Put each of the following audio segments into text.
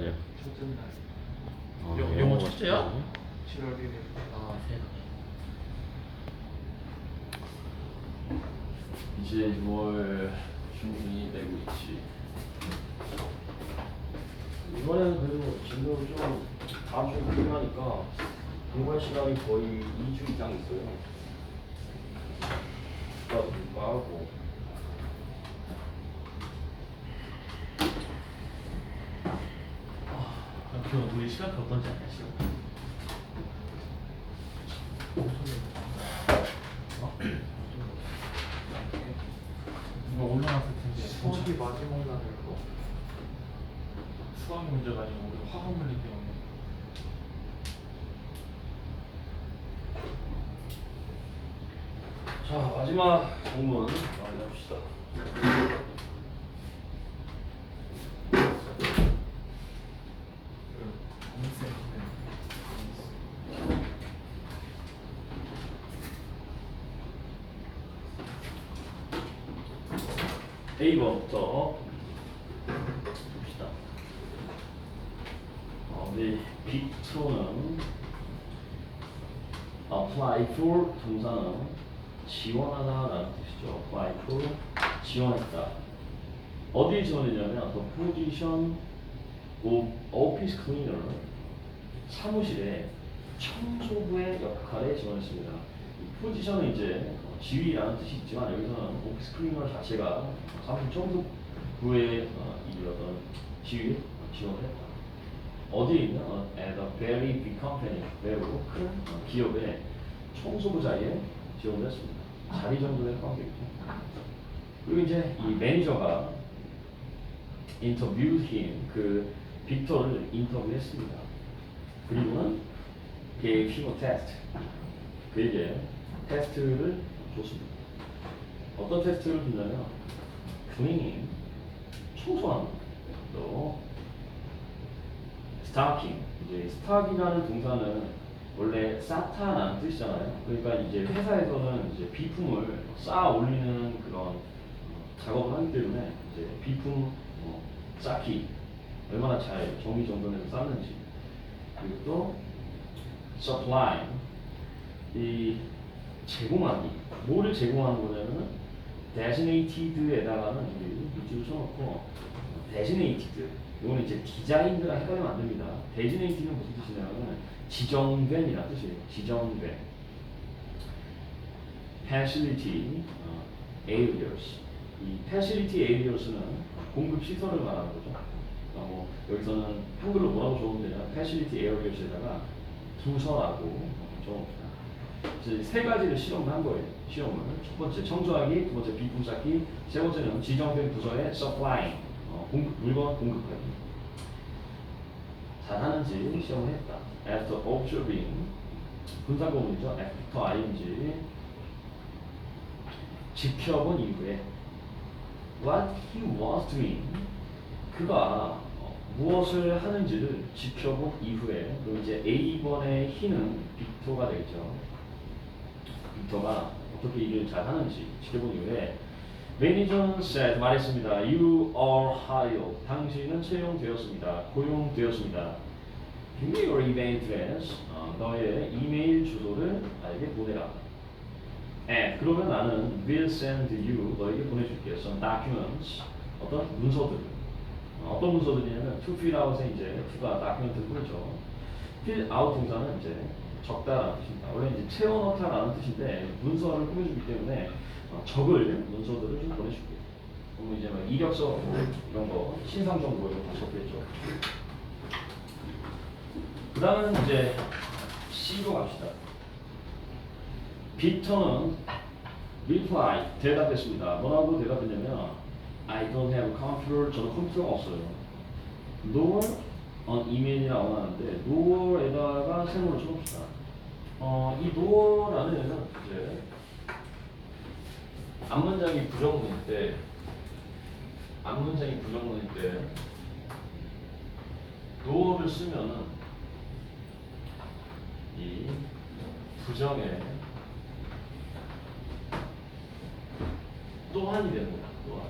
네. 첫째 날 어, 영- 영어 첫째야? 7월 1일 아 세상에 이제 6월 중순이 되고 있지. 이번에는 그래도 진도를 좀 다음 주에 끝나니까 공부할 시간이 거의 2주 이상 있어요. 그러니까 불구하고 아, 그 우리 시간표 어떤지 알냐 시간? 어? 이거 올라갔을 텐데. 수업이 마지막 날일 거? 수학 문제가 아니고 우리 화학 물리 때문에. 자 마지막 공문 마무리합시다. A번부터 봅시다. 어, 우리 빅토는 apply for 동사는 지원하다라는 뜻이죠. apply for 지원했다. 어디에 지원했냐면 the position of office cleaner 사무실에 청소부의 역할에 지원했습니다. 이 포지션은 이제 어, 지위라는 뜻이 있지만 여기서는 오피스 클리너 자체가 청소부의 어, 이 어떤 지위에 지원을 했다. 어디에 있나? 어, at a very big company, 매우 큰 어, 기업의 청소부 자리에 지원을 했습니다. 자리 정도의 관계죠. 그리고 이제 이 매니저가 인터뷰 him, 그 빅터를 인터뷰했습니다. 그리고는 gave him a test. 그에게 테스트를 줬습니다. 어떤 테스트를 줬냐면 cleaning, 청소하는 또 스타킹 이제 스탁이라는 동사는 원래 쌓다라는 뜻이잖아요. 그러니까 이제 회사에서는 이제 비품을 쌓아 올리는 그런 어, 작업을 하기 때문에 이제 비품 어, 쌓기 얼마나 잘 정리정돈해서 쌓는지 그리고 또 supply 이 제공하기 뭐를 제공하는 거냐면은 designated에다가는 우리 밑줄을 쳐놓고 designated 이거는 이제 디자인들랑 헷갈리면 안 됩니다. designate는 무슨 뜻이냐면 지정된이라는 뜻이에요. 지정된 facility 어, areas 이 facility areas는 공급 시설을 말하는 거죠. 어, 뭐 여기서는 한글로 뭐라고 적으면 되냐? facility areas에다가 부서라고 적읍니다. 세 가지를 실험을 한 거예요. 실험을 첫 번째 청소하기, 두 번째 비품 쌓기, 세 번째는 지정된 부서에 supplying 어, 공급, 물건 공급하기. 잘하는지 시험을 했다. After observing 분사구문이죠. After ing 지켜본 이후에 what he was doing 그가 어, 무엇을 하는지를 지켜본 이후에 그럼 이제 A번의 he는 빅토가 되겠죠. 빅터가 어떻게 일을 잘 하는지 지켜본 이후에 매니저는 said 말했습니다. You are hired. 당신은 채용되었습니다. 고용되었습니다. Give me your email address. 어, 너의 이메일 주소를 나에게 보내라. And 그러면 나는 will send you 너에게 보내줄게. Some documents. 어떤 문서들. 어, 어떤 문서들이냐면 to fill out에 이제 to가 document를 부르죠. fill out 동사는 이제 적다라는 뜻입니다. 원래 이제 채워넣다라는 뜻인데 문서를 꾸며주기 때문에 어, 적을 문서들을 좀 보내줄게. 그러면 이제 막 이력서 이런 거 신상 정보 이런 거 적겠죠. 그 다음은 이제 C로 갑시다. 빅터는 reply 대답했습니다. 뭐라고 대답했냐면 I don't have a computer. 저는 컴퓨터가 없어요. nor on email이라 원하는데 nor에다가 세모를 쳐봅시다. 어, 이 애는 이제 앞문장이 부정문일 때 앞문장이 부정문일 때 nor를 쓰면은 이 부정에 또한이 되는 거야. 또한.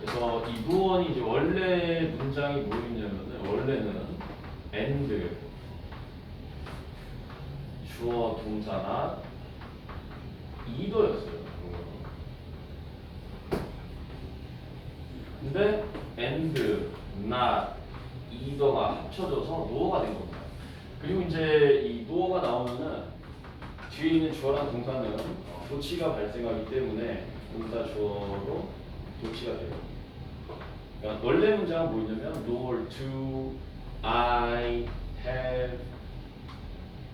그래서 이 무언이 이제 원래 문장이 뭐였냐면은 원래는 and 주어 동사나 이도였어요. 근데 and, not, 이더가 합쳐져서 노어가 된 겁니다. 그리고 이제 이 노어가 나오면은 뒤에 있는 주어랑 동사는 어, 도치가 발생하기 때문에 동사 주어로 도치가 돼요. 그러니까 원래 문장은 뭐였냐면 nor to I have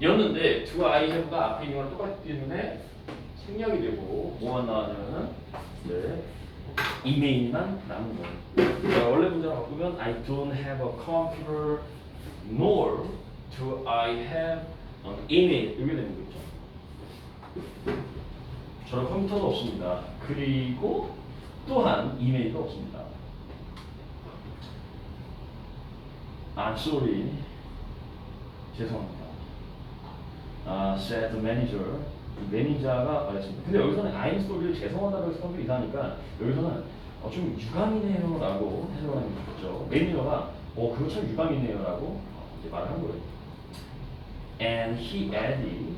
였는데 do I have가 앞에 있는 거랑 똑같기 때문에 생략이 되고 뭐만 나왔냐면은 네, 이메일만 남은 거예요. 그러니까 원래 문장을 바꾸면 I don't have a computer nor do I have an email 이렇게 되는 거죠. 저는 컴퓨터도 없습니다. 그리고 또한 이메일도 없습니다. I'm sorry. 죄송합니다. 아, said the manager. 이 매니저가 말했습니다. 근데 여기서는 I'm sorry를 죄송하다고 해서 성격이 이상하니까 여기서는 어, 좀 유감이네요 라고 해석을 게 좋겠죠. 매니저가 어, 그거 참 유감이네요 라고 이제 말을 한 거예요. And he added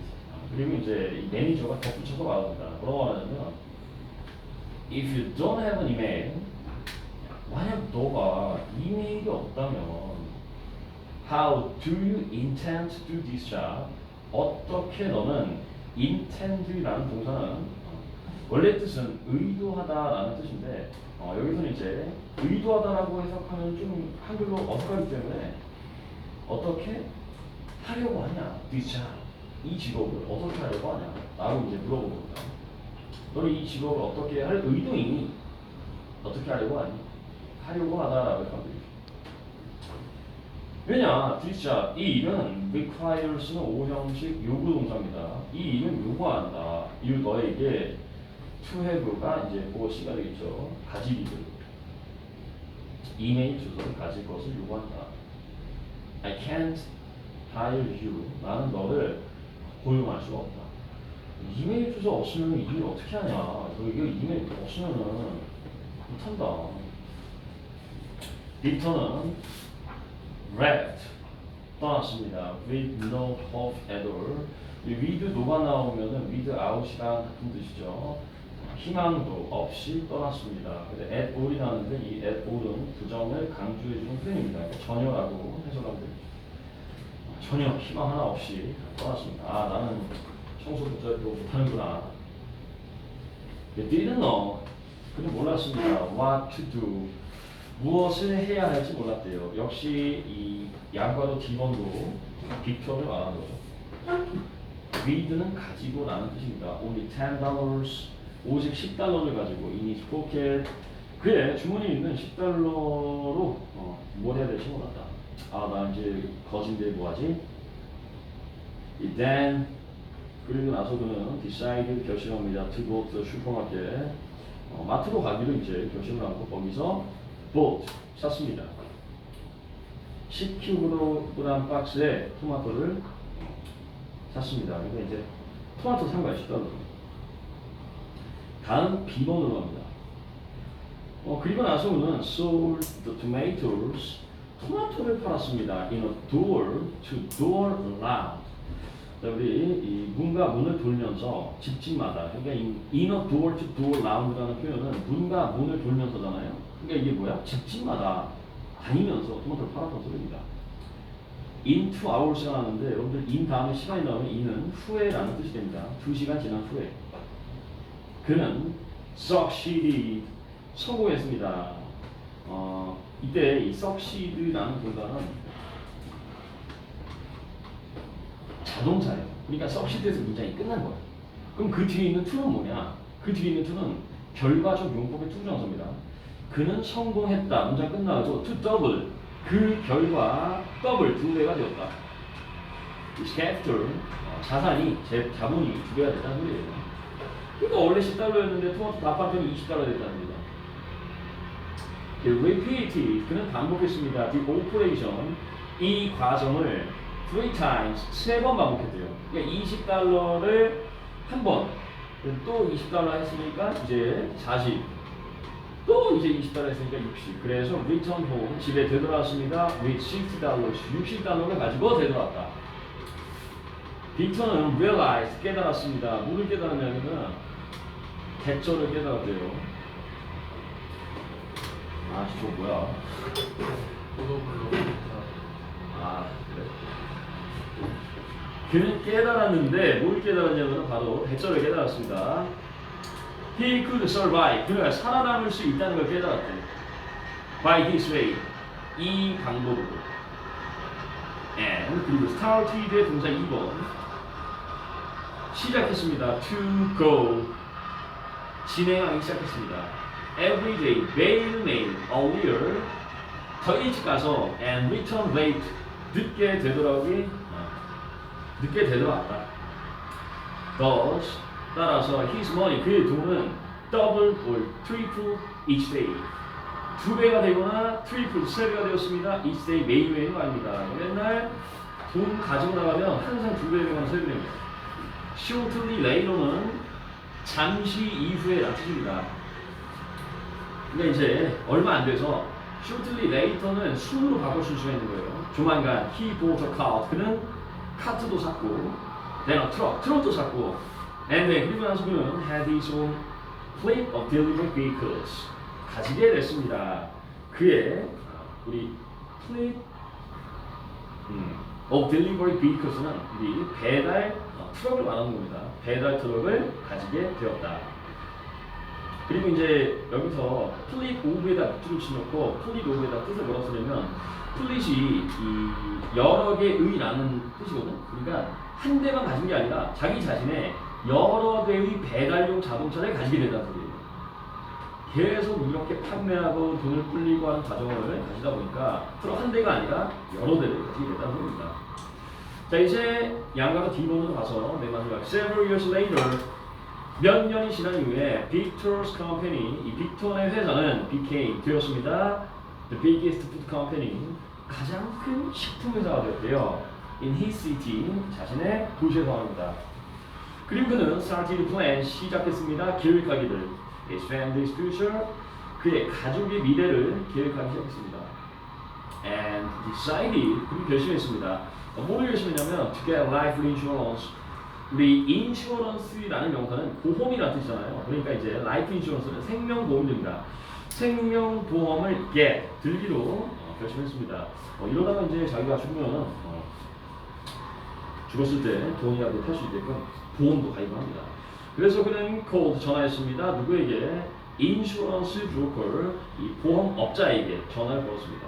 그리고 이제 이 매니저가 덧붙여서 말합니다. 뭐라고 말하냐면 If you don't have an email 만약 너가 이메일이 없다면 How do you intend to do this job? 어떻게 너는 intend라는 동사는 원래 뜻은 의도하다라는 뜻인데 어, 여기서는 이제 의도하다라고 해석하면 좀 한글로 어색하기 때문에 어떻게 하려고 하냐? job 이 직업을 어떻게 하려고 하냐? 라고 이제 물어본 겁니다 너는 이 직업을 어떻게 할 의도이니? 어떻게 하려고 하니? 하려고 하다라고 되죠 왜냐, 진짜 이 일은 requires는 오형식 요구 동사입니다. 이 일은 요구한다. 이 너에게 to have가 이제 무엇이가 되겠죠? 가지기를. 이메일 주소를 가질 것을 요구한다. I can't hire you. 나는 너를 고용할 수가 없다. 이메일 주소 없으면 일을 어떻게 하냐? 너 이거 이메일 없으면은 못한다. 리턴은 left 떠났습니다. with no hope at all. 이 with no가 나오면은 with out이랑 같은 뜻이죠. 희망도 없이 떠났습니다. 근데 at all이 나오는데 이 at all은 부정을 강조해 주는 표현입니다. 그러니까 전혀라고 해석하면 되죠. 전혀 희망 하나 없이 떠났습니다. 아 나는 청소부터 못하는구나. Didn't know. 그는 몰랐습니다. What to do. 무엇을 해야 할지 몰랐대요. 역시 이 양과도 기본도 빅터를 말하는 거죠. with는 가지고 라는 뜻입니다. Only 10 dollars, 오직 10달러를 가지고 in his pocket. 그래 주머니에 있는 10달러로 어, 뭘 해야 될지 몰랐다. 아나 이제 거진데 뭐하지? Then 그리고 나서 그는 decide 결심합니다. To go to supermarket. 어, 마트로 가기로 이제 결심을 하고 거기서 bought 샀습니다. 10kg 박스에 토마토를 샀습니다. 그러니까 이제 토마토 산 거야 10달러. 다음 B번으로 갑니다. 어, 그리고 나서는 sold the tomatoes 토마토를 팔았습니다. in a door to door loud. 자, 우리 이 문과 문을 돌면서 집집마다 그러니까 이 in a door to door round라는 표현은 문과 문을 돌면서잖아요. 그러니까 이게 뭐야? 집집마다 다니면서 토마토를 팔았던 소리입니다. in two hours가 나는데 여러분들 in 다음에 시간이 나오면 in은 후에라는 뜻이 됩니다. 두 시간 지난 후에 그는 succeeded 성공했습니다. 어, 이때 이 succeed라는 동사는 자동차예요. 그러니까 succeed에서 문장이 끝난 거예요. 그럼 그 뒤에 있는 to는 뭐냐? 그 뒤에 있는 to는 결과적 용법의 투정서입니다. 그는 성공했다. 문장 끝나고 to double 그 결과 더블 두 배가 되었다. 이 capital 어, 자산이 제 자본이 두 배가 됐다는 소리예요. 그러니까 원래 10달러였는데 토마토 다 팔면 20달러 됐다는 겁니다. repeated 그는 반복했습니다. The operation 이 과정을 three times 세 번 반복했대요. 그러니까 20달러를 한 번, 또 20달러 했으니까 이제 40. 또 이제 20달러 했으니까 60. 그래서 return home 집에 되돌아왔습니다. with 60달러, 60달러를 가지고 되돌아왔다. 빅터는 realize 깨달았습니다. 뭐를 깨달았냐면은 대처를 깨달았대요. 아, 저거 뭐야? 아, 그래. 그는 깨달았는데 뭘 깨달았냐면 바로 대처를 깨달았습니다. He could survive. 그가 살아남을 수 있다는 걸 깨달았대. By this way. 이 방법으로. And 그리고 started의 동사 2번. 시작했습니다. To go. 진행하기 시작했습니다. Every day, 매일매일, earlier, 더 일찍 가서 and return late, 늦게 되돌아오기, 어, 늦게 되돌아왔다. Thus, 따라서 his money, 그의 돈은 double or triple each day. 두 배가 되거나 트리플, 세 배가 되었습니다. each day 매일매일은 아닙니다. 맨날 돈 가지고 나가면 항상 두배 되거나 세배 됩니다. shortly later는 잠시 이후에라는 뜻입니다. 그러니까 이제 얼마 안 돼서 shortly later는 순으로 바꿔줄 수가 있는 거예요. 조만간 he bought a car. 그는 카트도 샀고, then a truck, 트럭도 샀고, and then 그리고 나서 그는 had his own fleet of delivery vehicles. 가지게 됐습니다. 그의 우리 fleet 음, of delivery vehicles는 우리 배달 어, 트럭을 말하는 겁니다. 배달 트럭을 가지게 되었다. 그리고 이제 여기서 플릿 오브에다 밑줄을 치놓고 플릿 오브에다 뜻을 뭐라고 쓰냐면 플릿이 이 여러 개의라는 뜻이거든. 그러니까 한 대만 가진 게 아니라 자기 자신의 여러 대의 배달용 자동차를 가지게 된다는 소리예요. 계속 이렇게 판매하고 돈을 불리고 하는 과정을 가지다 보니까 트럭 한 대가 아니라 여러 대를 가지게 된다는 겁니다. 자 이제 양가가 D번으로 가서 내 마지막 Several years later 몇 년이 지난 이후에 Victor's Company 이 빅톤의 회사는 became 되었습니다. The biggest food company 가장 큰 식품 회사가 되었대요. In his city 자신의 도시에서 말입니다. 그리고 그는 started plan 시작했습니다. 계획하기를 his family's future 그의 가족의 미래를 계획하기 시작했습니다. and decided 그리고 결심했습니다. 어, 뭐를 결심했냐면 to get life insurance 우리 인슈어런스라는 명사는 보험이라는 뜻이잖아요. 그러니까 이제 라이프 인슈어런스는 생명보험입니다. 생명보험을 get 들기로 어, 결심했습니다. 어, 이러다가 이제 자기가 죽으면 어, 죽었을 때 돈이라도 탈 수 있게끔 보험도 가입을 합니다. 그래서 그는 called 전화했습니다. 누구에게? 인슈런스 브로커 이 보험업자에게 전화를 걸었습니다.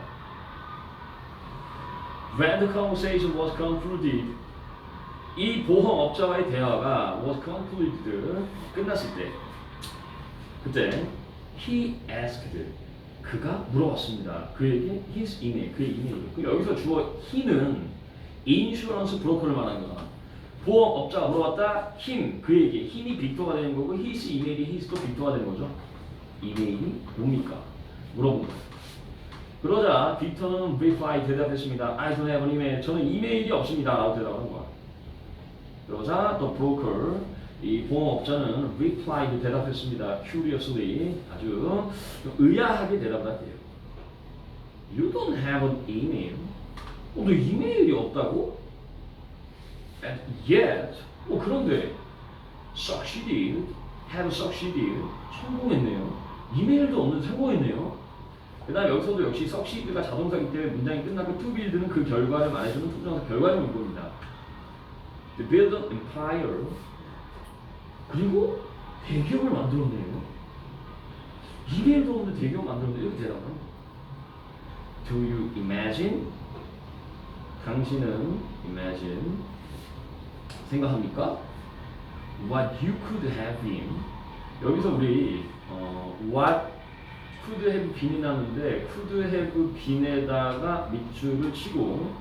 When the conversation was concluded, 이 보험업자와의 대화가 was concluded 끝났을 때, 그때 he asked 그가 물어봤습니다. 그에게 his email, 그의 이메일. 그 여기서 주어 he는 인슈런스 브로커를 말하는 거잖아. 보험업자가 물어봤다, him 그에게 힘이 빅터가 되는 거고 his 이메일이 his도 빅터가 되는 거죠. 이메일이 뭡니까? 물어본 거. 그러자 빅터는 reply 대답했습니다. I don't have an email. 저는 이메일이 없습니다. 라고 대답하는 거야. 그러자 the broker 이 보험업자는 replied 대답했습니다. curiously 아주 의아하게 대답을 했대요. You don't have an email. 어, 너 이메일이 없다고? And yet, 뭐 그런데 succeeded, have succeeded 성공했네요. 이메일도 없는데 성공했네요. 그 다음 여기서도 역시 succeed가 자동사기 때문에 문장이 끝나고 to build는 그 결과를 말해주는 투정사 결과를 문법입니다. To build an empire 그리고 대기업을 만들었네요. 이메일도 없는데 대기업 만들었네 이렇게 거예요. Do you imagine? 당신은 imagine 생각합니까? What you could have been 여기서 우리 어, what could have been이 나는데 could have been에다가 밑줄을 치고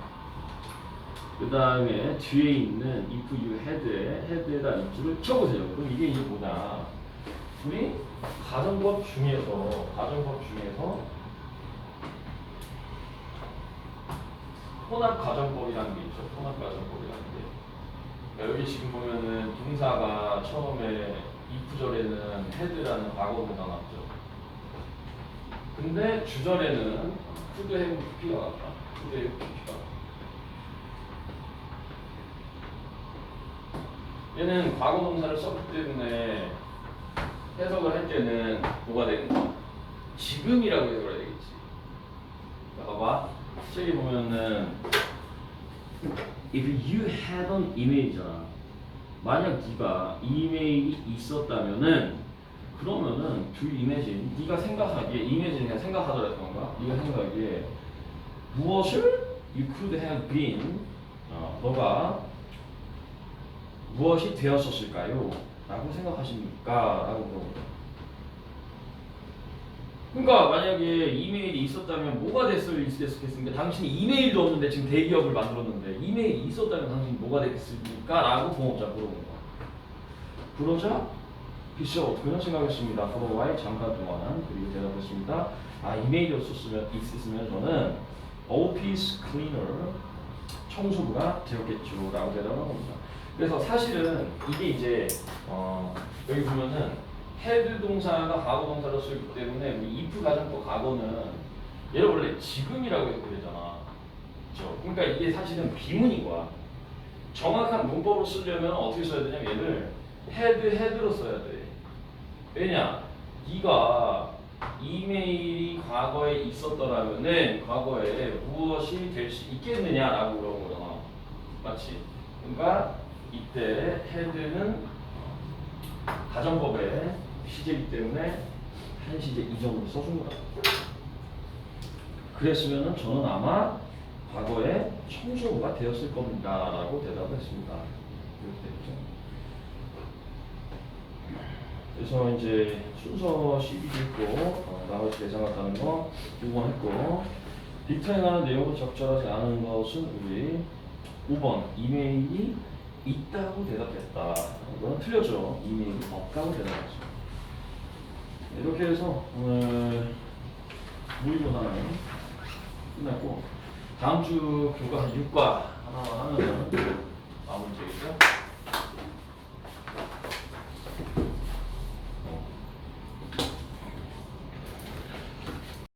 그 다음에 뒤에 있는 if you had에 had에다 밑줄을 쳐보세요. 그럼 이게 이제 뭐냐? 우리 가정법 중에서 가정법 중에서 혼합 가정법이라는 게 있죠. 혼합 가정법이라는 게. 그러니까 여기 지금 보면은 동사가 처음에 if 절에는 had라는 과거로 나왔죠. 근데 주절에는 have PP가 나왔다. have PP가. 얘는 과거 동사를 썼기 때문에 해석을 할 때는 뭐가 되는 거야? 지금이라고 해석을 해야 되겠지. 자, 봐봐. 책에 보면은 if you had an email이잖아. 만약 네가 이메일이 있었다면은 그러면은 do you imagine 네가 생각하기에 imagine 그냥 생각하더라도 뭔가 네가 생각하기에 무엇을 you could have been 어, 너가 무엇이 되었었을까요? 라고 생각하십니까? 라고 물어보죠. 그러니까 만약에 이메일이 있었다면 뭐가 됐을 있겠습니까? 당신이 이메일도 없는데 지금 대기업을 만들었는데 이메일이 있었다면 당신이 뭐가 됐습니까? 라고 공업자 물어보는 거야. 그러자 비씨가 어떻게 생각했습니다. 프로와의 잠깐 동안 그리고 대답했습니다. 아 이메일이 없었으면 있었으면 저는 오피스 클리너 청소부가 되었겠죠라고 대답을 합니다. 그래서 사실은 이게 이제 어, 여기 보면은 헤드 동사가 과거 동사로 쓰기 때문에 이 if 가정법 과거는 얘를 원래 지금이라고 해도 되잖아. 그렇죠? 그러니까 이게 사실은 비문인 거야. 정확한 문법으로 쓰려면 어떻게 써야 되냐면 얘를 헤드 헤드로 써야 돼. 왜냐? 네가 이메일이 과거에 있었더라면은 과거에 무엇이 될 수 있겠느냐라고 물어본 거잖아. 맞지? 그러니까 이때 헤드는 가정법의 시제이기 때문에 한 시제 이정으로 써준 거다. 그랬으면은 저는 아마 과거에 청소부가 되었을 겁니다 라고 대답을 했습니다. 그래서 이제 순서 12도 있고 어, 나머지 예상했다는 거 6번 했고 빅터에 관한 내용을 적절하지 않은 것은 우리 5번 이메일이 있다고 대답했다. 이거는 틀렸죠. 이메일이 없다고 대답했죠. 이렇게 해서 오늘 모의고사는 끝났고 다음 주 교과 6과 하나만 하면 마무리 되겠죠?